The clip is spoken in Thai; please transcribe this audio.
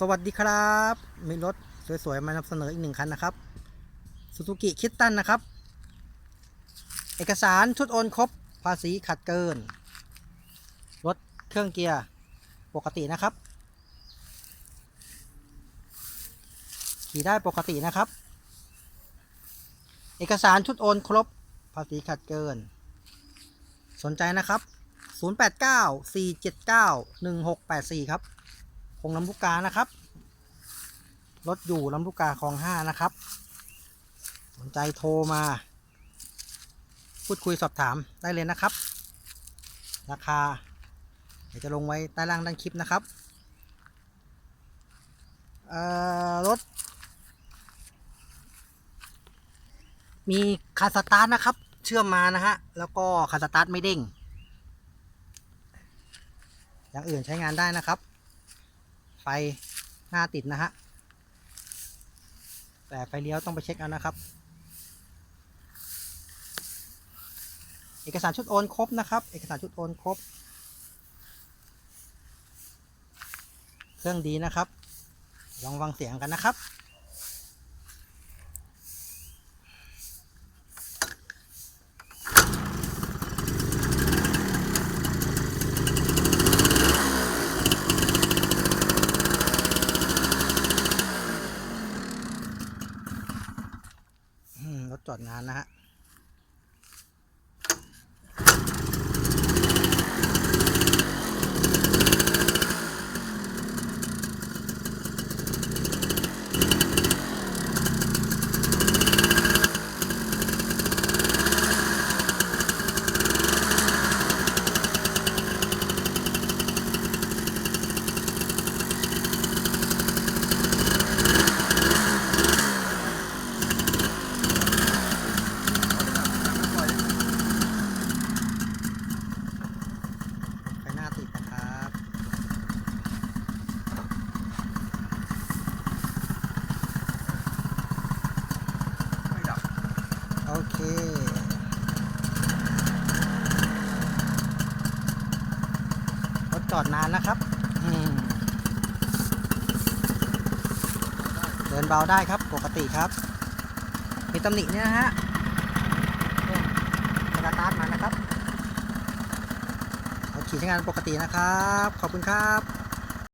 สวัสดีครับ มีรถสวยๆ มานำเสนออีกหนึ่งคันนะครับสุ z u กิคิดตันนะครับ เอกสารชุดโอนครบ ภาษีขัดเกิน รถเครื่องเกียร์ปกตินะครับ ขี่ได้ปกตินะครับ เอกสารชุดโอนครบ ภาษีขัดเกิน สนใจนะครับ 089-479-1684 ครับ งลำลูกกานะครับ รถอยู่ลำลูกกาคลองห้านะครับ สนใจโทรมา พูดคุยสอบถามได้เลยนะครับ ราคา เดี๋ยวจะลงไว้ใต้ล่างด้านคลิปนะครับเอ่อรถ มีคาสตาร์ทนะครับ เชื่อมมานะฮะ แล้วก็คาสตาร์ทไม่เด้งอย่างอื่นใช้งานได้นะครับ ไฟหน้าติดนะฮะ แต่ไฟเลี้ยวต้องไปเช็คเอานะครับ เอกสารชุดโอนครบนะครับ เอกสารชุดโอนครบ เครื่องดีนะครับ ลองฟังเสียงกันนะครับ จอดงานนะฮะ ไฟหน้าติดนะครับ ไม่ดับ โอเค รถจอดนานนะครับอืมเดินเบาได้ครับปกติครับ มีตำหนิเนี่ยนะฮะเนี่ยสตาร์ทมานะครับเราขี่ใช้งานปกตินะครับ ขอบคุณครับ